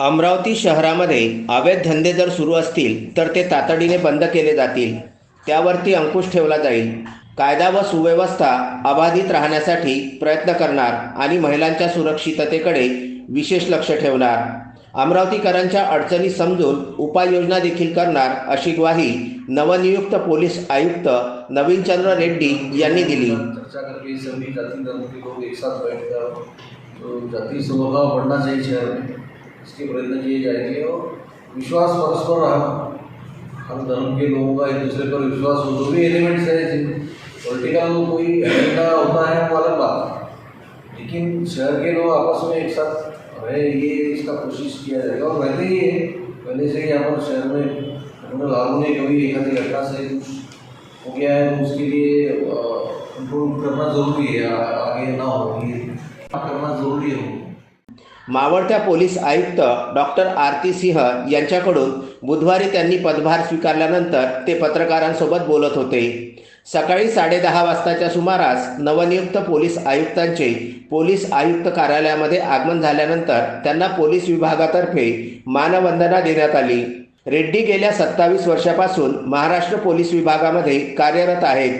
अमरावती शहरामध्ये अवैध धंदे जर सुरू असतील तर ते तातडीने बंद केले जातील. त्यावरती अंकुश ठेवला जाईल. कायदा व सुव्यवस्था अबाधित राहण्यासाठी प्रयत्न करणार आणि महिलांच्या सुरक्षिततेकडे विशेष लक्ष ठेवणार. अमरावतीकरांच्या अडचणी समजून उपाययोजना देखील करणार अशी ग्वाही नवनियुक्त पोलीस आयुक्त नवीनचंद्र रेड्डी यांनी दिली. चर्चा इसके प्रयत्न किए जाएँगे और विश्वास परस्पर रहा। हर धर्म के लोगों का एक दूसरे पर विश्वास हो, जो भी एलिमेंट्स है पॉलिटिकल कोई एजेंडा होता है, वो अलग बात लेकिन शहर के लोग आपस में एक साथ रहे ये इसका कोशिश किया जाएगा। और पहले ही है, पहले से ही यहाँ पर शहर में उन्होंने लागू ने कभी एक आधी घटना से कुछ हो गया है तो उसके लिए कंट्रोल करना ज़रूरी है आगे ना हो करना ज़रूरी है मावळत्या पोलीस आयुक्त डॉक्टर आरती सिंह यांच्याकडून बुधवारी त्यांनी पदभार स्वीकारल्यानंतर ते पत्रकारांसोबत बोलत होते. सकाळी साडेदहा वाजताच्या सुमारास नवनियुक्त पोलीस आयुक्तांचे पोलीस आयुक्त कार्यालयामध्ये आगमन झाल्यानंतर त्यांना पोलीस विभागातर्फे मानवंदना देण्यात आली. रेड्डी गेल्या सत्तावीस वर्षापासून महाराष्ट्र पोलीस विभागामध्ये कार्यरत आहेत.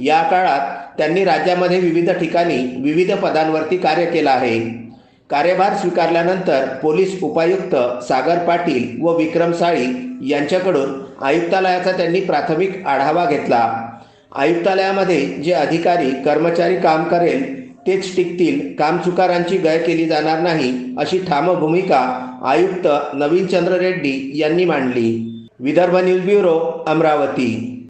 या काळात त्यांनी राज्यामध्ये विविध ठिकाणी विविध पदांवरती कार्य केलं आहे. कार्यभार स्वीकारल्यानंतर पोलीस उपायुक्त सागर पाटील व विक्रम साळी यांच्याकडून आयुक्तालयाचा त्यांनी प्राथमिक आढावा घेतला. आयुक्तालयामध्ये जे अधिकारी कर्मचारी काम करेल तेच टिकतील कामचुकारांची गय केली जाणार नाही अशी ठाम भूमिका आयुक्त नवीनचंद्र रेड्डी यांनी मांडली. Vidarbha news bureau Amravati.